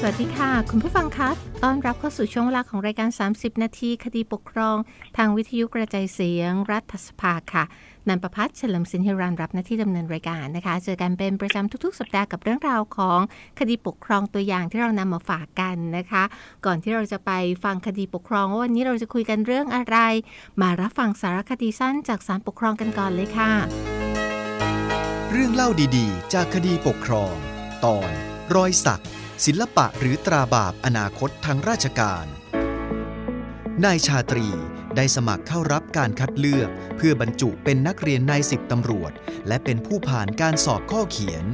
สวัสดีค่ะ คุณผู้ฟังคะต้อนรับเข้าสู่ช่วงเวลาของรายการ 30 นาทีคดีปกครอง ทางวิทยุกระจายเสียง รัฐสภาค่ะนันประพัฒน์เฉลิมสินฮิรันรับหน้าที่ดำเนินรายการนะคะ เจอกันเป็นประจำทุกๆ สัปดาห์กับเรื่องราวของคดีปกครองตัวอย่างที่เรานำมาฝากกันนะคะ ก่อนที่เราจะไปฟังคดีปกครองว่าวันนี้เราจะคุยกันเรื่องอะไร มารับฟังสารคดีสั้นจากศาลปกครองกันก่อนเลยค่ะ เรื่องเล่าดีๆ จากคดีปกครอง ตอนรอยสัก ศิลปะหรือตราบาปอนาคตทางราชการ นายชาตรีได้สมัครเข้ารับการคัดเลือก เพื่อบรรจุเป็นนักเรียนนายสิบตำรวจ และเป็นผู้ผ่านการสอบข้อเขียน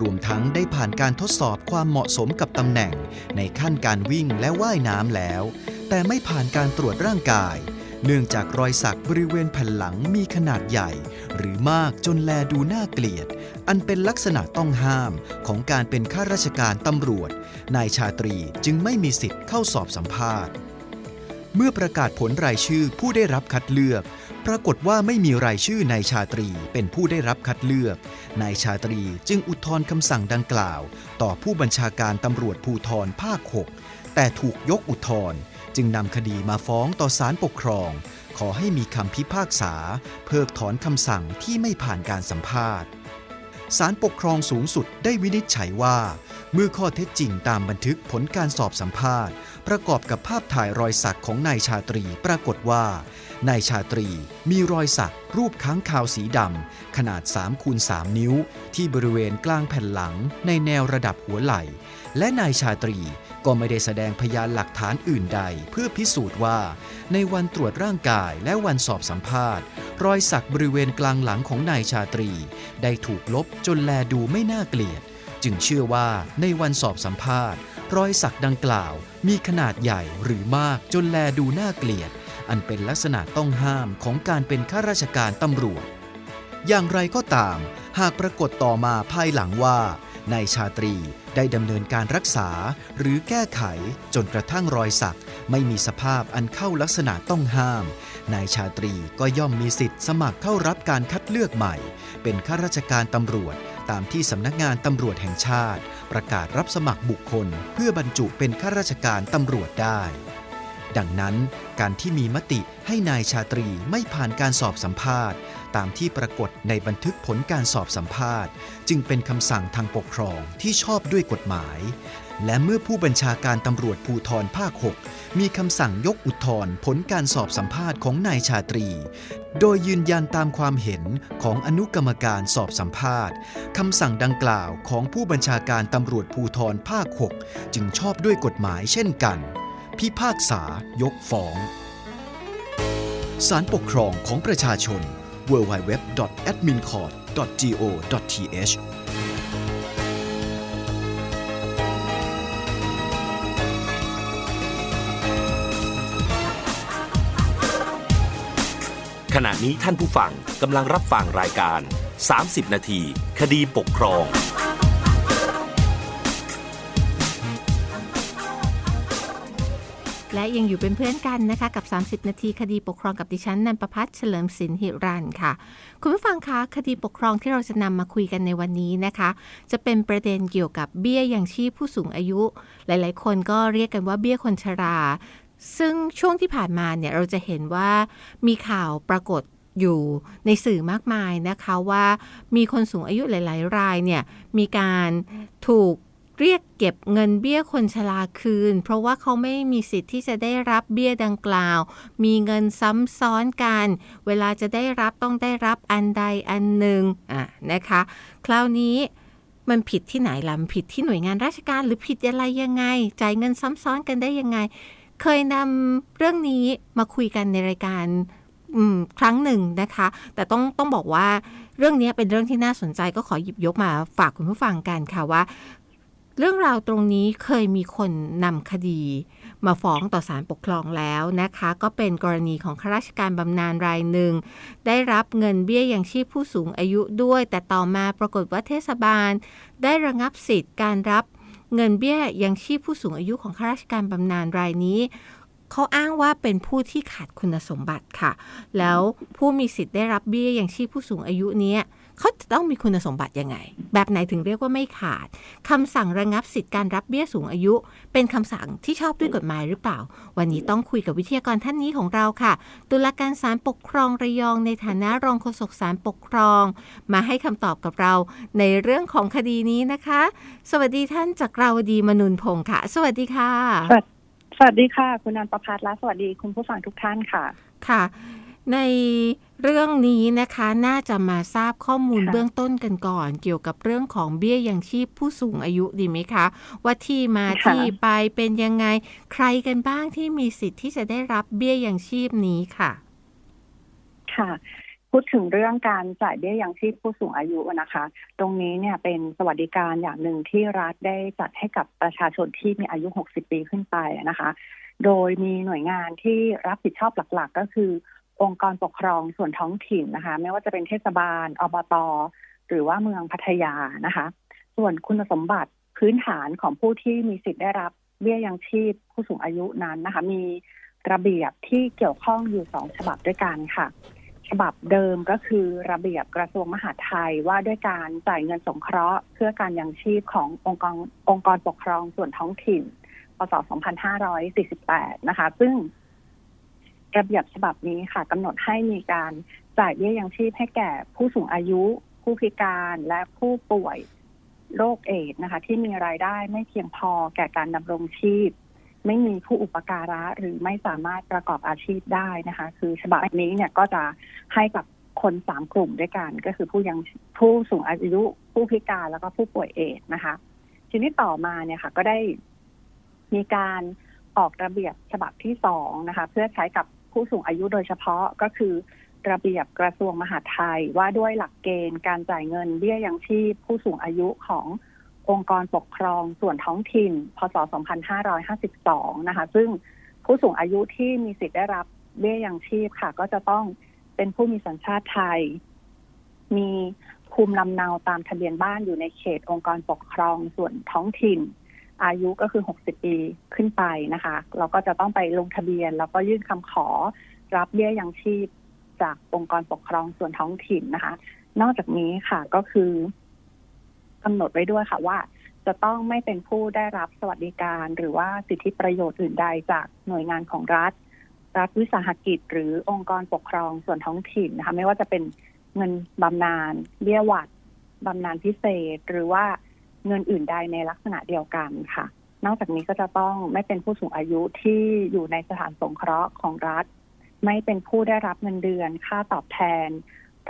รวมทั้งได้ผ่านการทดสอบความเหมาะสมกับตำแหน่ง ในขั้นการวิ่งและว่ายน้ำแล้ว แต่ไม่ผ่านการตรวจร่างกาย เนื่องจากรอยสักบริเวณแผ่นหลังมีขนาดใหญ่ หรือมากจนแลดูน่าเกลียด อันเป็นลักษณะต้องห้ามของการเป็นข้าราชการตำรวจ นายชาตรีจึงไม่มีสิทธิ์เข้าสอบสัมภาษณ์ เมื่อประกาศผลรายชื่อผู้ได้รับคัดเลือก ปรากฏว่าไม่มีรายชื่อนายชาตรีเป็นผู้ได้รับคัดเลือก นายชาตรีจึงอุทธรณ์คำสั่งดังกล่าว ต่อผู้บัญชาการตำรวจภูธรภาค 6 แต่ถูกยกอุทธรณ์ จึงนำคดีมาฟ้องต่อศาลปกครอง ขอให้มีคำพิพากษา เพิกถอนคำสั่งที่ไม่ผ่านการสัมภาษณ์ศาลปกครองสูงสุดได้วินิจฉัยว่า เมื่อข้อเท็จจริงตามบันทึกผลการสอบสัมภาษณ์ ประกอบกับภาพถ่ายรอยสักของนายชาตรีปรากฏว่านายชาตรีมีรอยสักรูปค้างคาวสีดำขนาด3คูณ3นิ้ว ที่บริเวณกลางแผ่นหลังในแนวระดับหัวไหล่ และนายชาตรี ก็ไม่ได้แสดงพยานหลักฐานอื่นใด เพื่อพิสูจน์ว่า ในวันตรวจร่างกายและวันสอบสัมภาษณ์ รอยสักบริเวณกลางหลังของนายชาตรี ได้ถูกลบจนแลดูไม่น่าเกลียด จึงเชื่อว่าในวันสอบสัมภาษณ์ รอยสักดังกล่าว มีขนาดใหญ่หรือมากจนแลดูน่าเกลียด อันเป็นลักษณะต้องห้ามของการเป็นข้าราชการตำรวจ อย่างไรก็ตาม หากปรากฏต่อมาภายหลังว่านายชาตรี ได้ดำเนินการรักษาหรือแก้ไขจนกระทั่งรอยสัก ไม่มีสภาพอันเข้าลักษณะต้องห้าม นายชาตรีก็ย่อมมีสิทธิ์สมัครเข้ารับการคัดเลือกใหม่ เป็นข้าราชการตำรวจ ตามที่สำนักงานตำรวจแห่งชาติ ประกาศรับสมัครบุคคล เพื่อบรรจุเป็นข้าราชการตำรวจได้ดังนั้นการที่มีมติให้นายชาตรีไม่ผ่านการสอบสัมภาษณ์ ตามที่ปรากฏในบันทึกผลการสอบสัมภาษณ์ จึงเป็นคำสั่งทางปกครองที่ชอบด้วยกฎหมาย และเมื่อผู้บัญชาการตำรวจภูธรภาค 6 มีคำสั่งยกอุทธรณ์ผลการสอบสัมภาษณ์ของนายชาตรี โดยยืนยันตามความเห็นของอนุกรรมการสอบสัมภาษณ์คำสั่งดังกล่าวของผู้บัญชาการตำรวจภูธรภาค 6 จึงชอบด้วยกฎหมายเช่นกัน พิพากษายกฟ้องศาลปกครองของประชาชน www.admincourt.go.th ขณะนี้ท่านผู้ฟังกำลังรับฟังรายการ 30 นาที คดีปกครอง และยังอยู่เป็นเพื่อนกันนะคะกับ 30 นาทีคดีปกครองกับดิฉันนันประพัฒน์เฉลิมสินหิรันค่ะ คุณผู้ฟังคะคดีปกครองที่เราจะนำมาคุยกันในวันนี้นะคะ จะเป็นประเด็นเกี่ยวกับเบี้ยยังชีพผู้สูงอายุ หลายๆ คนก็เรียกกันว่าเบี้ยคนชรา ซึ่งช่วงที่ผ่านมาเนี่ยเราจะเห็นว่ามีข่าวปรากฏอยู่ในสื่อมากมายนะคะว่ามีคนสูงอายุหลาย ๆ รายเนี่ยมีการถูก เรียกเก็บเงินเบี้ยคนชราคืน เพราะว่าเขาไม่มีสิทธิ์ที่จะได้รับเบี้ยดังกล่าว มีเงินซ้ำซ้อนกัน เวลาจะได้รับต้องได้รับอันใดอันหนึ่งอะนะคะ คราวนี้มันผิดที่ไหนล่ะผิดที่หน่วยงานราชการหรือผิดอะไรยังไง จ่ายเงินซ้ำซ้อนกันได้ยังไง เคยนำเรื่องนี้มาคุยกันในรายการครั้งหนึ่งนะคะ แต่ต้องต้องบอกว่าเรื่องนี้เป็นเรื่องที่น่าสนใจก็ขอหยิบยกมาฝากคุณผู้ฟังกันค่ะว่า เรื่องราวตรงนี้เคยมีคนนำคดี มาฟ้องต่อศาลปกครองแล้วนะคะ ก็เป็นกรณีของข้าราชการบำนาญรายหนึ่ง ได้รับเงินเบี้ยยังชีพผู้สูงอายุด้วย แต่ต่อมาปรากฏว่าเทศบาล ได้ระงับสิทธิ์การรับเงินเบี้ยยังชีพผู้สูงอายุของข้าราชการบำนาญรายนี้เขาอ้างว่าเป็นผู้ที่ขาดคุณสมบัติค่ะ แล้วผู้มีสิทธิ์ได้รับเบี้ยยังชีพผู้สูงอายุเนี้ย เขาจะต้องมีคุณสมบัติยังไง แบบไหนถึงเรียกว่าไม่ขาดคำสั่งระงับสิทธิการรับเบี้ยสูงอายุ เป็นคำสั่งที่ชอบด้วยกฎหมายหรือเปล่า วันนี้ต้องคุยกับวิทยากรท่านนี้ของเราค่ะ ตุลาการศาลปกครองระยองในฐานะรองโฆษกศาลปกครอง มาให้คำตอบกับเราในเรื่องของคดีนี้นะคะ สวัสดีท่านจักราวดีมนุนพงศ์ค่ะ สวัสดีค่ะสวัสสวัสดีค่ะ คุณนันประพัฒน์และสวัสดีคุณผู้ฟังทุกท่านค่ะ ค่ะ ในเรื่องนี้นะคะน่าจะมาทราบข้อมูลค่ะเบื้องต้นกันก่อน เกี่ยวกับเรื่องของเบี้ยยังชีพผู้สูงอายุดีไหมคะ ว่าที่มาค่ะที่ไปเป็นยังไงใครกันบ้างที่มีสิทธิ์ที่จะได้รับเบี้ยยังชีพนี้ค่ะ ค่ะ พูดถึงเรื่องการจ่ายเบี้ยยังชีพผู้สูงอายุนะคะ ตรงนี้เนี่ยเป็นสวัสดิการอย่างหนึ่งที่รัฐได้จัดให้กับประชาชนที่มีอายุ 60 ปีขึ้นไปนะคะ โดยมีหน่วยงานที่รับผิดชอบหลัก ๆ ก็คือ องค์กรปกครองส่วนท้องถิ่นนะคะ ไม่ว่าจะเป็นเทศบาลอบตหรือว่าเมืองพัทยานะคะ ส่วนคุณสมบัติพื้นฐานของผู้ที่มีสิทธิ์ได้รับเบี้ยยังชีพผู้สูงอายุนั้นนะคะ มีระเบียบที่เกี่ยวข้องอยู่สองฉบับด้วยกันค่ะ ฉบับเดิมก็คือระเบียบกระทรวงมหาดไทยว่าด้วยการจ่ายเงินสงเคราะห์เพื่อการยังชีพขององค์กรองค์กรปกครองส่วนท้องถิ่นพศ 2548 นะคะ ซึ่ง ระเบียบฉบับนี้ค่ะกำหนดให้มีการจ่ายเบี้ยยังชีพให้แก่ผู้สูงอายุ ผู้พิการและผู้ป่วยโรคเอดนะคะ ที่มีรายได้ไม่เพียงพอแก่การดำรงชีพ ไม่มีผู้อุปการะหรือไม่สามารถประกอบอาชีพได้นะคะ คือฉบับนี้เนี่ยก็จะให้กับคนสามกลุ่มด้วยกัน ก็คือผู้ยังผู้สูงอายุ ผู้พิการแล้วก็ผู้ป่วยเอดนะคะ ทีนี้ต่อมาเนี่ยค่ะ ก็ได้มีการออกระเบียบฉบับที่สองนะคะ เพื่อใช้กับ ผู้สูงอายุโดยเฉพาะก็คือระเบียบกระทรวงมหาดไทยว่าด้วยหลักเกณฑ์การจ่ายเงินเบี้ยยังชีพผู้สูงอายุขององค์กรปกครองส่วนท้องถิ่น พศ 2552 นะคะ ซึ่งผู้สูงอายุที่มีสิทธิ์ได้รับเบี้ยยังชีพค่ะ ก็จะต้องเป็นผู้มีสัญชาติไทย มีภูมิลำเนาตามทะเบียนบ้านอยู่ในเขตองค์กรปกครองส่วนท้องถิ่น อายุก็คือ 60 ปีขึ้นไปนะคะ เราก็จะต้องไปลงทะเบียน แล้วก็ยื่นคำขอรับเบี้ยยังชีพจากองค์กรปกครองส่วนท้องถิ่นนะคะ นอกจากนี้ค่ะก็คือกำหนดไว้ด้วยค่ะว่า จะต้องไม่เป็นผู้ได้รับสวัสดิการ หรือว่าสิทธิประโยชน์อื่นใดจากหน่วยงานของรัฐ รัฐวิสาหกิจ หรือองค์กรปกครองส่วนท้องถิ่นนะคะ ไม่ว่าจะเป็นเงินบำนาญเบี้ยหวัดบำนาญพิเศษ หรือว่า เงินอื่นใดในลักษณะเดียวกันค่ะ นอกจากนี้ก็จะต้องไม่เป็นผู้สูงอายุที่อยู่ในสถานสงเคราะห์ของรัฐ ไม่เป็นผู้ได้รับเงินเดือน ค่าตอบแทน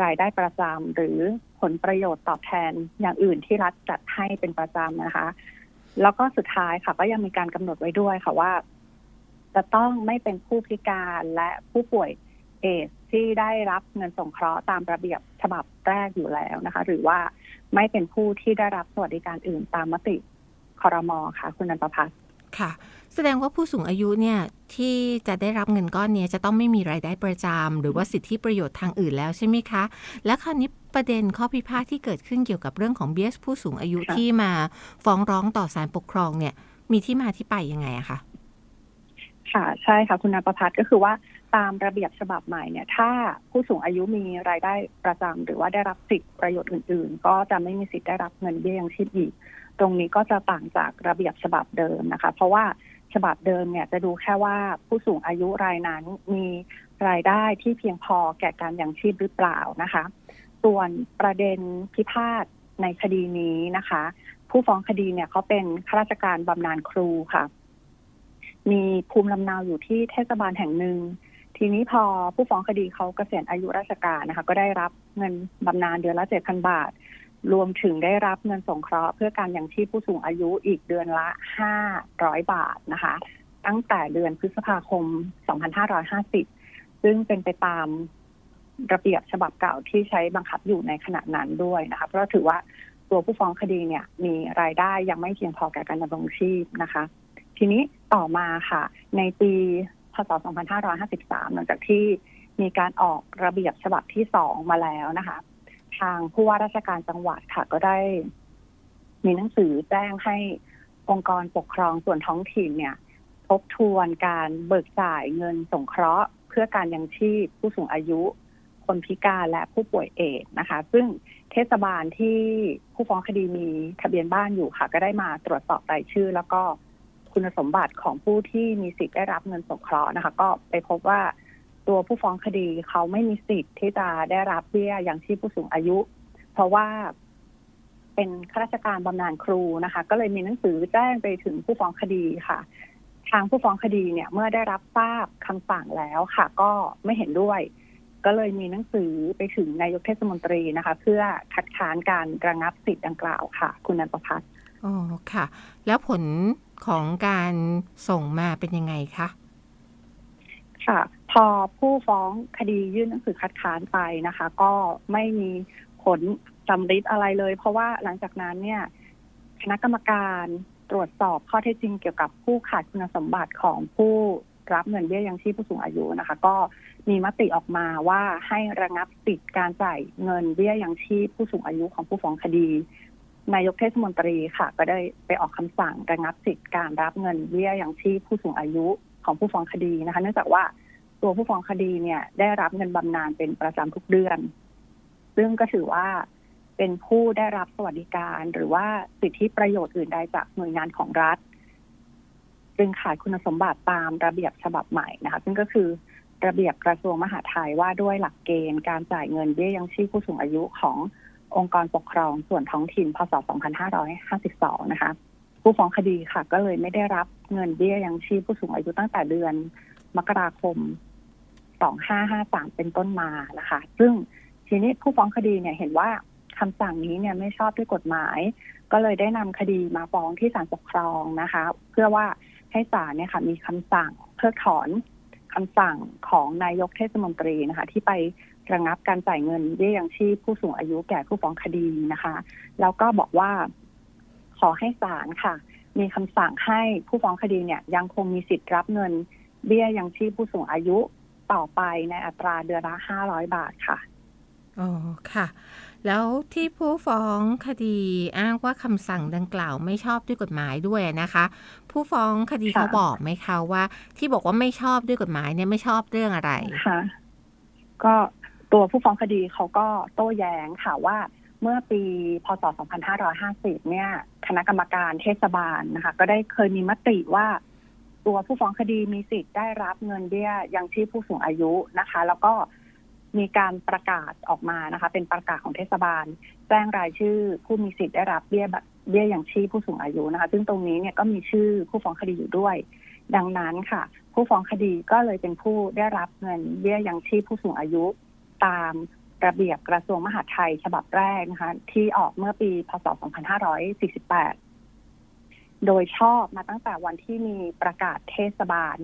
รายได้ประจำหรือผลประโยชน์ตอบแทนอย่างอื่นที่รัฐจัดให้เป็นประจำนะคะ แล้วก็สุดท้ายค่ะ ก็ยังมีการกำหนดไว้ด้วยค่ะว่า จะต้องไม่เป็นผู้พิการและผู้ป่วย เอดส์ที่ได้รับเงินสงเคราะห์ตามระเบียบฉบับแรกอยู่แล้วนะคะ หรือว่าไม่เป็นผู้ที่ได้รับสวัสดิการอื่นตามมติคอรมอค่ะ คุณนันประพัฒน์ค่ะ แสดงว่าผู้สูงอายุเนี่ยที่จะได้รับเงินก้อนเนี้ยจะต้องไม่มีรายได้ประจำหรือว่าสิทธิประโยชน์ทางอื่นแล้วใช่ไหมคะ และคราวนี้ประเด็นข้อพิพาทที่เกิดขึ้นเกี่ยวกับเรื่องของเบี้ยผู้สูงอายุค่ะที่มาฟ้องร้องต่อศาลปกครองเนี่ย มีที่มาที่ไปยังไงอะคะค่ะ ใช่ค่ะ คุณนันประพัฒน์ก็คือว่า ตามระเบียบฉบับใหม่เนี่ย ถ้าผู้สูงอายุมีรายได้ประจำหรือว่าได้รับสิทธิประโยชน์อื่น ๆ ก็จะไม่มีสิทธิ์ได้รับเงินเบี้ยยังชีพอีก ตรงนี้ก็จะต่างจากระเบียบฉบับเดิมนะคะ เพราะว่าฉบับเดิมเนี่ยจะดูแค่ว่าผู้สูงอายุรายนั้นมีรายได้ที่เพียงพอแก่การยังชีพหรือเปล่านะคะ ส่วนประเด็นพิพาทในคดีนี้นะคะ ผู้ฟ้องคดีเนี่ยเขาเป็นข้าราชการบำนาญครูค่ะ มีภูมิลำเนาอยู่ที่เทศบาลแห่งหนึ่ง ทีนี้พอผู้ฟ้องคดีเขาเกษียณอายุราชการนะคะ ก็ได้รับเงินบำนาญเดือนละเจ็ดพันบาท รวมถึงได้รับเงินสงเคราะห์เพื่อการยังชีพผู้สูงอายุอีกเดือนละห้าร้อยบาทนะคะ ตั้งแต่เดือนพฤษภาคม2550ซึ่งเป็นไปตามระเบียบฉบับเก่าที่ใช้บังคับอยู่ในขณะนั้นด้วยนะคะ เพราะถือว่าตัวผู้ฟ้องคดีเนี่ย มีรายได้ยังไม่เพียงพอแก่การดำรงชีพนะคะ ทีนี้ต่อมาค่ะ ในปี ศ 2553 หลังจากที่มีการออกระเบียบฉบับที่สองมาแล้วนะคะ ทางผู้ว่าราชการจังหวัดค่ะก็ได้ มีหนังสือแจ้งให้องค์กรปกครองส่วนท้องถิ่นเนี่ย ทบทวนการเบิกจ่ายเงินสงเคราะห์ เพื่อการยังชีพผู้สูงอายุ คนพิการและผู้ป่วยเอดส์นะคะ ซึ่งเทศบาลที่ผู้ฟ้องคดีมีทะเบียนบ้านอยู่ค่ะ ก็ได้มาตรวจสอบรายชื่อ แล้วก็ คุณสมบัติของผู้ที่มีสิทธิ์ได้รับเงินสงเคราะห์นะคะ ก็ไปพบว่าตัวผู้ฟ้องคดีเขาไม่มีสิทธิ์ที่จะได้รับเบี้ยยังชีพผู้สูงอายุ เพราะว่าเป็นข้าราชการบำนาญครูนะคะ ก็เลยมีหนังสือแจ้งไปถึงผู้ฟ้องคดีค่ะ ทางผู้ฟ้องคดีเนี่ย เมื่อได้รับทราบคำสั่งแล้วค่ะ ก็ไม่เห็นด้วย ก็เลยมีหนังสือไปถึงนายกเทศมนตรีนะคะ เพื่อคัดค้านการระงับสิทธิ์ดังกล่าวค่ะ คุณนันประพัฒน์อ๋อค่ะ แล้วผล ของการส่งมาเป็นยังไงคะค่ะ พอผู้ฟ้องคดียื่นหนังสือคัดค้านไปนะคะ ก็ไม่มีผลสำริดอะไรเลย เพราะว่าหลังจากนั้นเนี่ยคณะกรรมการตรวจสอบข้อเท็จจริงเกี่ยวกับผู้ขาดคุณสมบัติของผู้รับเงินเบี้ยยังชีพผู้สูงอายุนะคะ ก็มีมติออกมาว่าให้ระงับสิทธิการจ่ายเงินเบี้ยยังชีพผู้สูงอายุของผู้ฟ้องคดี นายกเทศมนตรีค่ะ ก็ได้ไปออกคำสั่งระงับสิทธิ์การรับเงินเบี้ยอยังชีพผู้สูงอายุของผู้ฟ้องคดีนะคะ เนื่องจากว่าตัวผู้ฟ้องคดีเนี่ยได้รับเงินบำนาญเป็นประจำทุกเดือน ซึ่งก็ถือว่าเป็นผู้ได้รับสวัสดิการหรือว่าสิทธิประโยชน์อื่นใดจากหน่วยงานของรัฐ จึงขาดคุณสมบัติตามระเบียบฉบับใหม่นะคะ ซึ่งก็คือระเบียบกระทรวงมหาดไทยว่าด้วยหลักเกณฑ์การจ่ายเงินเบี้ยยังชีพผู้สูงอายุของ องค์กรปกครองส่วนท้องถิ่นพศ 2552 นะคะ ผู้ฟ้องคดีค่ะ ก็เลยไม่ได้รับเงินเบี้ยยังชีพผู้สูงอายุตั้งแต่เดือน มกราคม 2553 เป็นต้นมานะคะ ซึ่งทีนี้ผู้ฟ้องคดีเนี่ยเห็นว่าคำสั่งนี้เนี่ยไม่ชอบด้วยกฎหมาย ก็เลยได้นำคดีมาฟ้องที่ศาลปกครองนะคะ เพื่อว่าให้ศาลเนี่ยค่ะ มีคำสั่งเพิกถอนคำสั่งของนายกเทศมนตรีนะคะ ที่ไป ระงับการจ่ายเงินเบี้ยยังชีพผู้สูงอายุแก่ผู้ฟ้องคดีนะคะ แล้วก็บอกว่า ขอให้ศาลค่ะ มีคำสั่งให้ผู้ฟ้องคดีเนี่ยยังคงมีสิทธิ์รับเงิน เบี้ยยังชีพผู้สูงอายุต่อไปในอัตราเดือนละห้าร้อยบาทค่ะอ๋อค่ะ แล้วที่ผู้ฟ้องคดีอ้างว่าคำสั่งดังกล่าวไม่ชอบด้วยกฎหมายด้วยนะคะ ผู้ฟ้องคดีค่ะเขาบอกไหมคะว่า ที่บอกว่าไม่ชอบด้วยกฎหมายเนี่ยไม่ชอบเรื่องอะไรค่ะก็ ตัวผู้ฟ้องคดีเขาก็โต้แย้งค่ะว่าเมื่อปีพศ 2550 เนี่ย คณะกรรมการเทศบาลนะคะ ก็ได้เคยมีมติว่า ตัวผู้ฟ้องคดีมีสิทธิ์ได้รับเงินเบี้ยยังชีพผู้สูงอายุนะคะ แล้วก็มีการประกาศออกมานะคะ เป็นประกาศของเทศบาล แจ้งรายชื่อผู้มีสิทธิ์ได้รับเบี้ยบัตรเบี้ยยังชีพผู้สูงอายุนะคะ ซึ่งตรงนี้เนี่ยก็มีชื่อผู้ฟ้องคดีอยู่ด้วย ดังนั้นค่ะ ผู้ฟ้องคดีก็เลยเป็นผู้ได้รับเงินเบี้ยยังชีพผู้สูงอายุ ตามระเบียบกระทรวงมหาดไทยฉบับแรกนะคะ ที่ออกเมื่อปีพศ 2548 โดยชอบมาตั้งแต่วันที่มีประกาศเทศบาล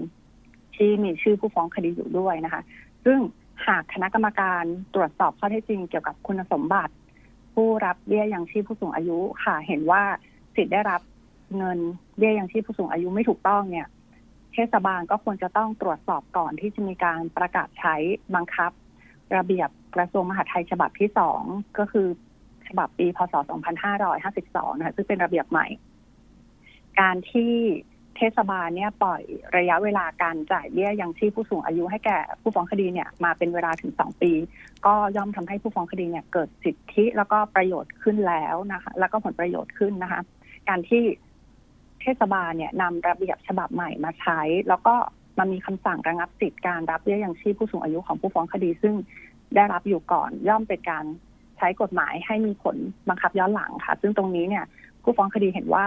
ที่มีชื่อผู้ฟ้องคดีอยู่ด้วยนะคะ ซึ่งหากคณะกรรมการตรวจสอบข้อเท็จจริงเกี่ยวกับคุณสมบัติ ผู้รับเบี้ยยังชีพผู้สูงอายุค่ะเห็นว่าสิทธิ์ได้รับเงินเบี้ยยังชีพผู้สูงอายุไม่ถูกต้องเนี่ย เทศบาลก็ควรจะต้องตรวจสอบก่อนที่จะมีการประกาศใช้บังคับ ระเบียบกระทรวงมหาดไทยฉบับที่สองก็คือฉบับปีพศ 2552 นะคะซึ่งเป็นระเบียบใหม่ การที่เทศบาลเนี่ยปล่อยระยะเวลาการจ่ายเบี้ยยังชีพผู้สูงอายุให้แก่ผู้ฟ้องคดีเนี่ยมาเป็นเวลาถึงสองปี ก็ย่อมทำให้ผู้ฟ้องคดีเนี่ยเกิดสิทธิแล้วก็ประโยชน์ขึ้นแล้วนะคะแล้วก็ผลประโยชน์ขึ้นนะคะ การที่เทศบาลเนี่ยนำระเบียบฉบับใหม่มาใช้ แล้วก็ มันมีคำสั่งระงับสิทธิการรับเบี้ยยังชีพผู้สูงอายุของผู้ฟ้องคดี ซึ่งได้รับอยู่ก่อนย่อมเป็นการใช้กฎหมายให้มีผลบังคับย้อนหลังค่ะ ซึ่งตรงนี้เนี่ย ผู้ฟ้องคดีเห็นว่า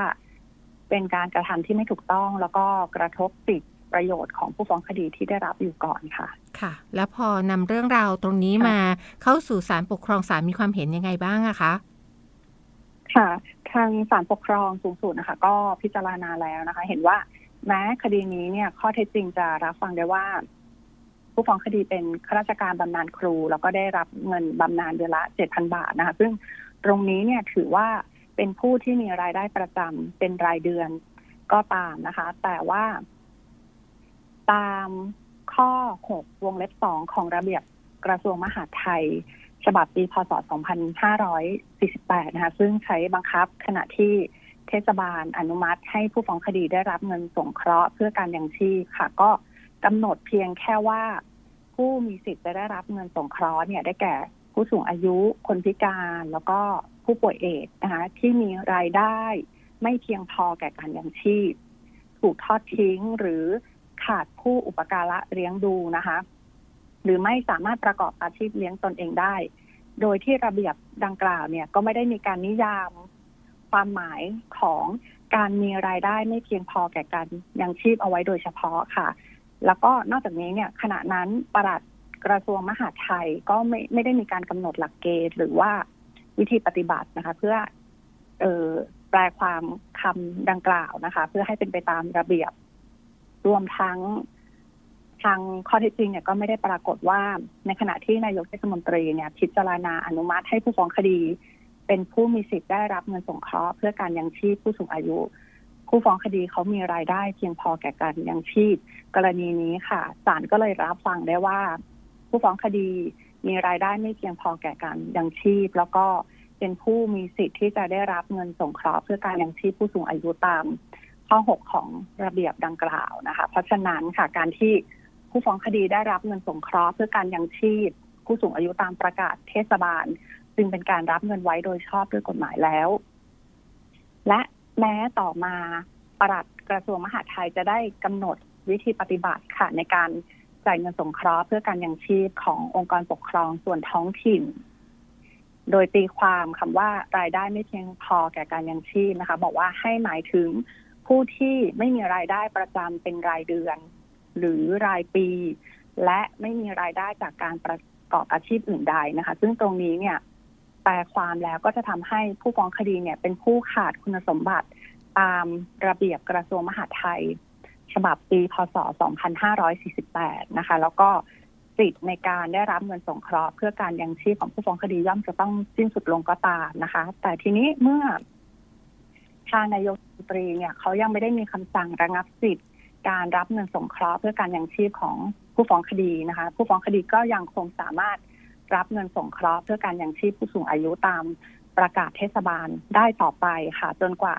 เป็นการกระทำที่ไม่ถูกต้อง แล้วก็กระทบสิทธิประโยชน์ของผู้ฟ้องคดีที่ได้รับอยู่ก่อนค่ะ ค่ะ แล้วพอนำเรื่องราวตรงนี้มาเข้าสู่ศาลปกครองศาลมีความเห็นยังไงบ้างอะคะค่ะ ทางศาลปกครองสูงสุดนะคะ ก็พิจารณาแล้วนะคะ เห็นว่า แม้คดีนี้เนี่ย ข้อเท็จจริงจะรับฟังได้ว่า ผู้ฟ้องคดีเป็นข้าราชการบำนาญครู แล้วก็ได้รับเงินบำนาญเดือนละเจ็ดพันบาทนะคะ ซึ่งตรงนี้เนี่ยถือว่าเป็นผู้ที่มีรายได้ประจำเป็นรายเดือนก็ตามนะคะ แต่ว่า ตามข้อ 6 วงเล็บ 2 ของระเบียบกระทรวงมหาดไทย ฉบับปีพศ 2548 นะคะ ซึ่งใช้บังคับขณะที่ เทศบาลอนุมัติให้ผู้ฟ้องคดีได้รับเงินสงเคราะห์เพื่อการยังชีพค่ะ ก็กำหนดเพียงแค่ว่าผู้มีสิทธิ์จะได้รับเงินสงเคราะห์เนี่ยได้แก่ผู้สูงอายุคนพิการแล้วก็ผู้ป่วยเอดส์นะคะที่มีรายได้ไม่เพียงพอแก่การยังชีพ ถูกทอดทิ้งหรือขาดผู้อุปการะเลี้ยงดูนะคะ หรือไม่สามารถประกอบอาชีพเลี้ยงตนเองได้ โดยที่ระเบียบดังกล่าวเนี่ยก็ไม่ได้มีการนิยาม ความหมายของการมีรายได้ไม่เพียงพอแก่การยังชีพเอาไว้โดยเฉพาะค่ะ แล้วก็นอกจากนี้เนี่ยขณะนั้นประหลัดกระทรวงมหาดไทยก็ไม่ไม่ได้มีการกำหนดหลักเกณฑ์หรือว่าวิธีปฏิบัตินะคะ เพื่อเออแปลความคำดังกล่าวนะคะ เพื่อให้เป็นไปตามระเบียบรวมทั้งทางข้อเท็จจริงเนี่ยก็ไม่ได้ปรากฏว่าในขณะที่นายกเทศมนตรีเนี่ยพิจารณาอนุมัติให้ผู้ฟ้องคดี เป็นผู้มีสิทธิ์ได้รับเงินสงเคราะห์เพื่อการยังชีพผู้สูงอายุ ผู้ฟ้องคดีเขามีรายได้เพียงพอแก่การยังชีพ กรณีนี้ค่ะศาลก็เลยรับฟังได้ว่า ผู้ฟ้องคดีมีรายได้ไม่เพียงพอแก่การยังชีพ แล้วก็เป็นผู้มีสิทธิ์ที่จะได้รับเงินสงเคราะห์เพื่อการยังชีพผู้สูงอายุตามข้อ 6 ของระเบียบดังกล่าวนะคะ เพราะฉะนั้นค่ะการที่ผู้ฟ้องคดีได้รับเงินสงเคราะห์เพื่อการยังชีพ ผู้สูงอายุตามประกาศเทศบาล จึงเป็นการรับเงินไว้โดยชอบด้วยกฎหมายแล้ว และแม้ต่อมาปลัดกระทรวงมหาดไทยจะได้กำหนดวิธีปฏิบัติค่ะ ในการจ่ายเงินสงเคราะห์เพื่อการยังชีพขององค์กรปกครองส่วนท้องถิ่น โดยตีความคำว่ารายได้ไม่เพียงพอแก่การยังชีพนะคะ บอกว่าให้หมายถึงผู้ที่ไม่มีรายได้ประจำเป็นรายเดือน หรือรายปี และไม่มีรายได้จากการประกอบอาชีพอื่นใดนะคะ ซึ่งตรงนี้เนี่ย ลความแล้วก็จะทำให้ผู้ฟ้องคดีเนี่ยเป็นผู้ขาดคุณสมบัติตามระเบียบกระทรวงมหาดไทย ฉบับปีพศ 2548 นะคะ แล้วก็สิทธิ์ในการได้รับเงินสงเคราะห์เพื่อการยังชีพของผู้ฟ้องคดีย่อมจะต้องสิ้นสุดลงก็ตามนะคะ แต่ทีนี้เมื่อทางนายกรัฐมนตรีเนี่ยเขายังไม่ได้มีคำสั่งระงับสิทธิ์ การรับเงินสงเคราะห์เพื่อการยังชีพของผู้ฟ้องคดีนะคะ ผู้ฟ้องคดีก็ยังคงสามารถ รับเงินสงเคราะห์เพื่อการยังชีพผู้สูงอายุตามประกาศเทศบาลได้ต่อไปค่ะ จนกว่า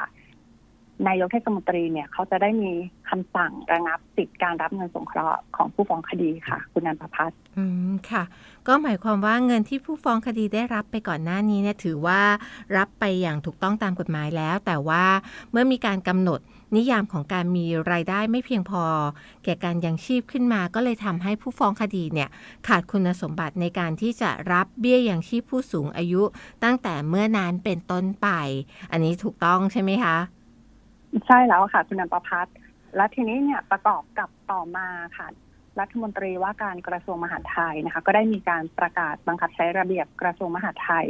นายกเทศมนตรีเนี่ยเขาจะได้มีคำสั่งระงับสิทธิการรับเงินสงเคราะห์ของผู้ฟ้องคดีค่ะ คุณนันทพัฒน์อืมค่ะ ก็หมายความว่าเงินที่ผู้ฟ้องคดีได้รับไปก่อนหน้านี้เนี่ยถือว่ารับไปอย่างถูกต้องตามกฎหมายแล้ว แต่ว่าเมื่อมีการกำหนด นิยามของการมีรายได้ไม่เพียงพอ แก่การยังชีพขึ้นมา ก็เลยทำให้ผู้ฟ้องคดีเนี่ยขาดคุณสมบัติในการที่จะรับเบี้ยยังชีพผู้สูงอายุ ตั้งแต่เมื่อนานเป็นต้นไป อันนี้ถูกต้องใช่ไหมคะ ใช่แล้วค่ะ คุณนันประพัฒน์และทีนี้เนี่ยประกอบกับต่อมาค่ะรัฐมนตรีว่าการกระทรวงมหาดไทยนะคะ ก็ได้มีการประกาศบังคับใช้ระเบียบกระทรวงมหาดไทย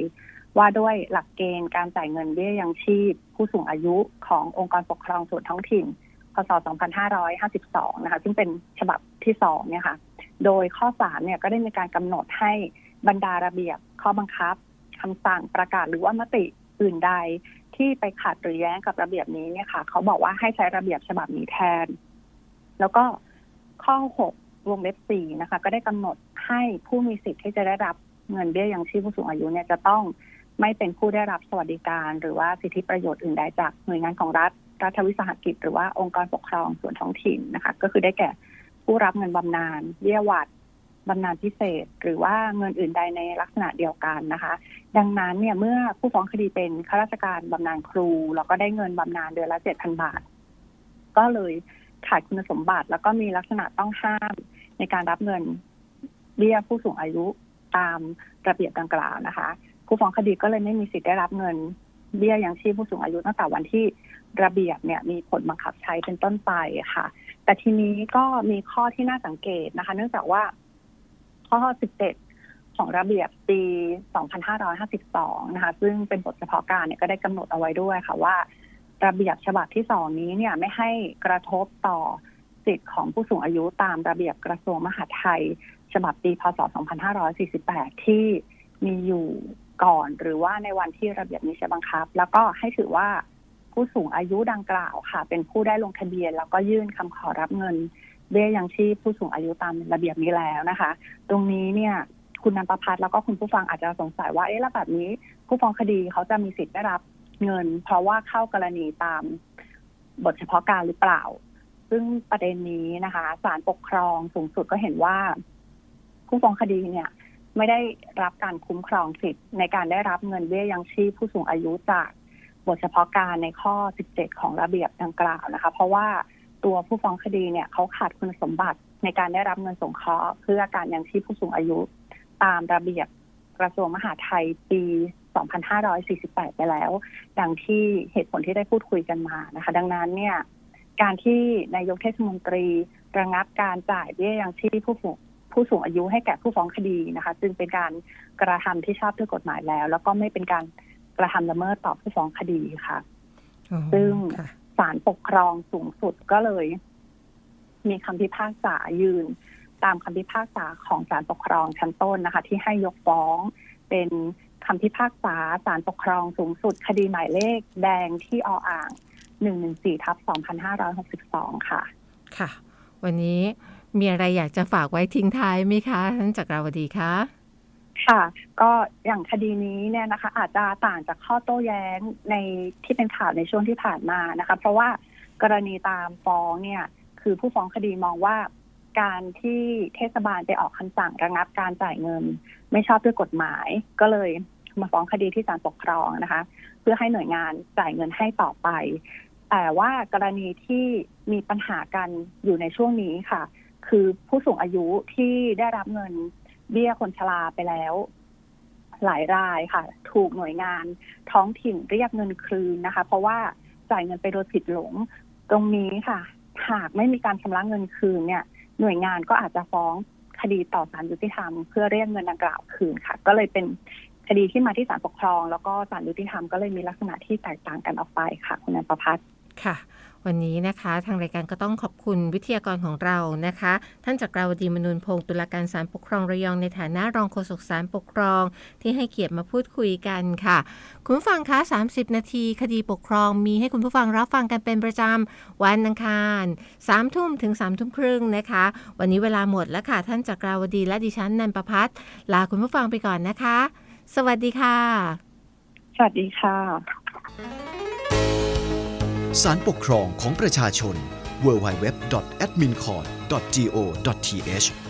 ว่าด้วยหลักเกณฑ์การจ่ายเงินเบี้ยยังชีพ ผู้สูงอายุขององค์กรปกครองส่วนท้องถิ่น พศ 2552 นะคะ ซึ่งเป็นฉบับที่สองเนี่ยค่ะ โดยข้อสามเนี่ยก็ได้มีการกำหนดให้บรรดาระเบียบ ข้อบังคับคำสั่งประกาศหรือว่ามติอื่นใดที่ไปขัดหรือแย้งกับระเบียบนี้เนี่ยค่ะ เขาบอกว่าให้ใช้ระเบียบฉบับนี้แทน แล้วก็ข้อหกวงเล็บสี่นะคะ ก็ได้กำหนดให้ผู้มีสิทธิ์ที่จะได้รับเงินเบี้ยยังชีพผู้สูงอายุเนี่ยจะต้อง ไม่เป็นผู้ได้รับสวัสดิการหรือว่าสิทธิประโยชน์อื่นใดจากหน่วยงานของรัฐรัฐวิสาหกิจ หรือว่าองค์กรปกครองส่วนท้องถิ่นนะคะ ก็คือได้แก่ผู้รับเงินบำนาญเบี้ยหวัดบำนาญพิเศษ หรือว่าเงินอื่นใดในลักษณะเดียวกันนะคะ ดังนั้นเนี่ยเมื่อผู้ฟ้องคดีเป็นข้าราชการบำนาญครู แล้วก็ได้เงินบำนาญเดือนละเจ็ดพันบาท ก็เลยขาดคุณสมบัติ แล้วก็มีลักษณะต้องห้ามในการรับเงินเบี้ยผู้สูงอายุตามระเบียบดังกล่าวนะคะ ผู้ฟ้องคดีก็เลยไม่มีสิทธิ์ได้รับเงินเบี้ยยังชีพผู้สูงอายุตั้งแต่วันที่ระเบียบเนี่ยมีผลบังคับใช้เป็นต้นไปค่ะ แต่ทีนี้ก็มีข้อที่น่าสังเกตนะคะ เนื่องจากว่า ข้อ 17 ของระเบียบปี 2552 นะคะ ซึ่งเป็นบทเฉพาะการเนี่ยก็ได้กำหนดเอาไว้ด้วยค่ะว่า ระเบียบฉบับที่สองนี้เนี่ยไม่ให้กระทบต่อสิทธิ์ของผู้สูงอายุตามระเบียบกระทรวงมหาดไทย ฉบับปี พศ 2548 ที่มีอยู่ ก่อน หรือว่าในวันที่ระเบียบนี้ใช้บังคับ แล้วก็ให้ถือว่าผู้สูงอายุดังกล่าวค่ะ เป็นผู้ได้ลงทะเบียน แล้วก็ยื่นคำขอรับเงินเบี้ยยังชีพผู้สูงอายุตามระเบียบนี้แล้วนะคะ ตรงนี้เนี่ย คุณนันประพัฒน์แล้วก็คุณผู้ฟังอาจจะสงสัยว่าเอ๊ะแล้วแบบนี้ ผู้ฟ้องคดีเขาจะมีสิทธิ์ได้รับเงิน เพราะว่าเข้ากรณีตามบทเฉพาะการหรือเปล่า ซึ่งประเด็นนี้นะคะศาลปกครองสูงสุดก็เห็นว่า ผู้ฟ้องคดีเนี่ย ไม่ได้รับการคุ้มครองสิทธิ์ในการได้รับเงินเบี้ยยังชีพผู้สูงอายุจากบทเฉพาะการในข้อ 17 ของระเบียบดังกล่าวนะคะ เพราะว่าตัวผู้ฟ้องคดีเนี่ยเขาขาดคุณสมบัติในการได้รับเงินสงเคราะห์เพื่อการยังชีพผู้สูงอายุ ตามระเบียบกระทรวงมหาดไทยปี 2548 ไปแล้ว ดังที่เหตุผลที่ได้พูดคุยกันมานะคะ ดังนั้นเนี่ยการที่นายกเทศมนตรีระงับการจ่ายเบี้ยยังชีพผู้สูง ผู้สูงอายุให้แก่ผู้ฟ้องคดีนะคะ จึงเป็นการกระทำที่ชอบด้วยกฎหมายแล้ว แล้วก็ไม่เป็นการกระทำละเมิดต่อผู้ฟ้องคดีค่ะอ๋อซึ่งค่ะศาลปกครองสูงสุดก็เลย มีคำพิพากษายืน ตามคำพิพากษาของศาลปกครองชั้นต้นนะคะ ที่ให้ยกฟ้องเป็นคำพิพากษาศาลปกครองสูงสุด คดีหมายเลขแดงที่ออ่าง 114ทับ2562 ค่ะ ค่ะ วันนี้ มีอะไรอยากจะฝากไว้ทิ้งท้ายไหมคะท่านจักราวดีคะค่ะก็อย่างคดีนี้เนี่ยนะคะ อาจจะต่างจากข้อโต้แย้งในที่เป็นข่าวในช่วงที่ผ่านมานะคะ เพราะว่ากรณีตามฟ้องเนี่ยคือผู้ฟ้องคดีมองว่าการที่เทศบาลไปออกคำสั่งระงับการจ่ายเงิน ไม่ชอบด้วยกฎหมาย ก็เลยมาฟ้องคดีที่ศาลปกครองนะคะ เพื่อให้หน่วยงานจ่ายเงินให้ต่อไป แต่ว่ากรณีที่มีปัญหากันอยู่ในช่วงนี้ค่ะ คือผู้สูงอายุที่ได้รับเงินเบี้ยคนชราไปแล้ว หลายรายค่ะ ถูกหน่วยงานท้องถิ่นเรียกเงินคืนนะคะ เพราะว่าจ่ายเงินไปโดยผิดหลงตรงนี้ค่ะ หากไม่มีการชำระเงินคืนเนี่ย หน่วยงานก็อาจจะฟ้องคดีต่อศาลยุติธรรมเพื่อเรียกเงินดังกล่าวคืนค่ะ ก็เลยเป็นคดีที่มาที่ศาลปกครอง แล้วก็ศาลยุติธรรมก็เลยมีลักษณะที่แตกต่างกันออกไปค่ะ คุณนันประพัฒน์ค่ะ วันนี้นะคะ ทางรายการก็ต้องขอบคุณวิทยากรของเรานะคะ ท่านจักราวดีมนุนพงศ์ตุลาการศาลปกครองระยองในฐานะรองโฆษกศาลปกครอง ที่ให้เกียรติมาพูดคุยกันค่ะ คุณผู้ฟังคะ 30 นาทีคดีปกครองมีให้คุณผู้ฟังรับฟังกันเป็นประจำวันอังคาร3ทุ่มถึง3ทุ่มครึ่งนะคะ วันนี้เวลาหมดแล้วค่ะ ท่านจักราวดีและดิฉันนันประพัฒ์ลาคุณผู้ฟังไปก่อนนะคะ สวัสดีค่ะ สวัสดีค่ะ สารปกครองของประชาชน www.admincourt.go.th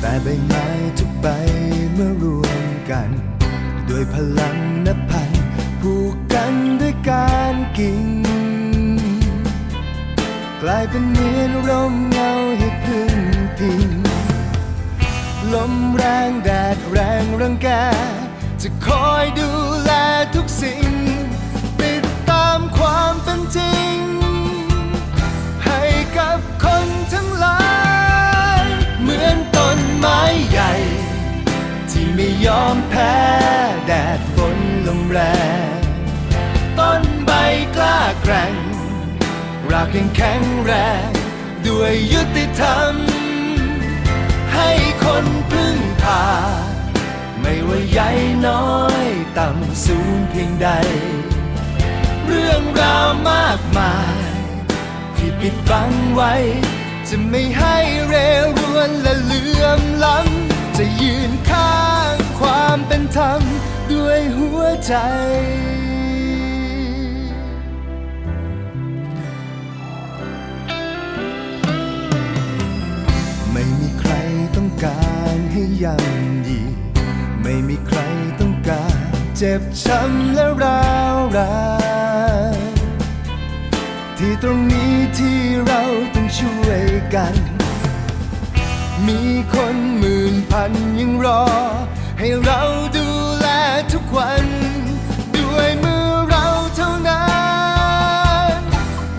แต่ใบไม้ทุกใบเมื่อรวมกัน ด้วยพลังนับพันผูกกันด้วยการกิ่ง กลายเป็นเหมือนร่มเงาให้พึ่งพิงลมแรงแดดแรงรังแก จะคอยดูแลทุกสิ่ง ติดตามความเป็นจริง ให้กับคนทั้งหลาย ไม้ใหญ่ ที่ไม่ยอมแพ้ แดดฝนลมแรง ต้นใบกล้าแกร่งรากยังแข็งแรง ด้วยยุติธรรม ให้คนพึ่งพา ไม่ว่าใหญ่น้อย ต่ำสูงเพียงใด เรื่องราวมากมาย ที่ปิดบังไว้ จะไม่ให้เรรวนและเลื่อมล้ำจะยืนข้างความเป็นธรรมด้วยหัวใจไม่มีใครต้องการให้ย่ำยีไม่มีใครต้องการเจ็บช้ำและร้าวรานที่ตรงนี้ที่เราต กัน มีคนหมื่นพันยังรอ ให้เราดูแลทุกวัน ด้วยมือเราเท่านั้น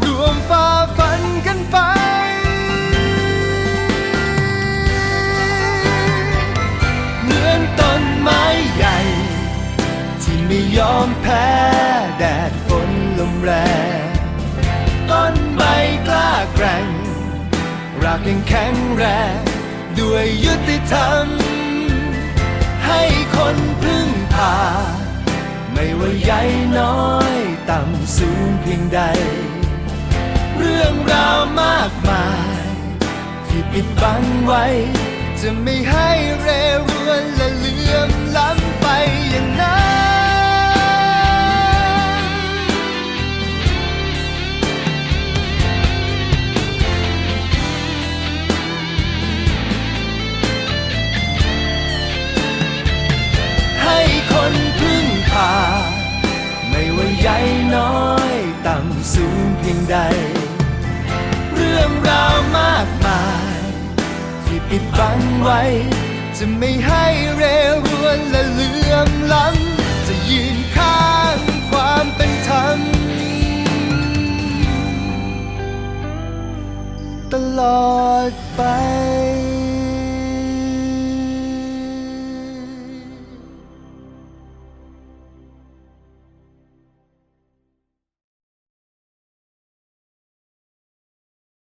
รวมฝ่าฟันกันไป เหมือนต้นไม้ใหญ่ ที่ไม่ยอมแพ้ากยังแข็งแรง ด้วยยุติธรรม ให้คนพึ่งพา ไม่ว่าใหญ่น้อย ต่ำสูงเพียงใด เรื่องราวมากมาย ที่ปิดบังไว้ จะไม่ให้เรรวนและลื่อมล้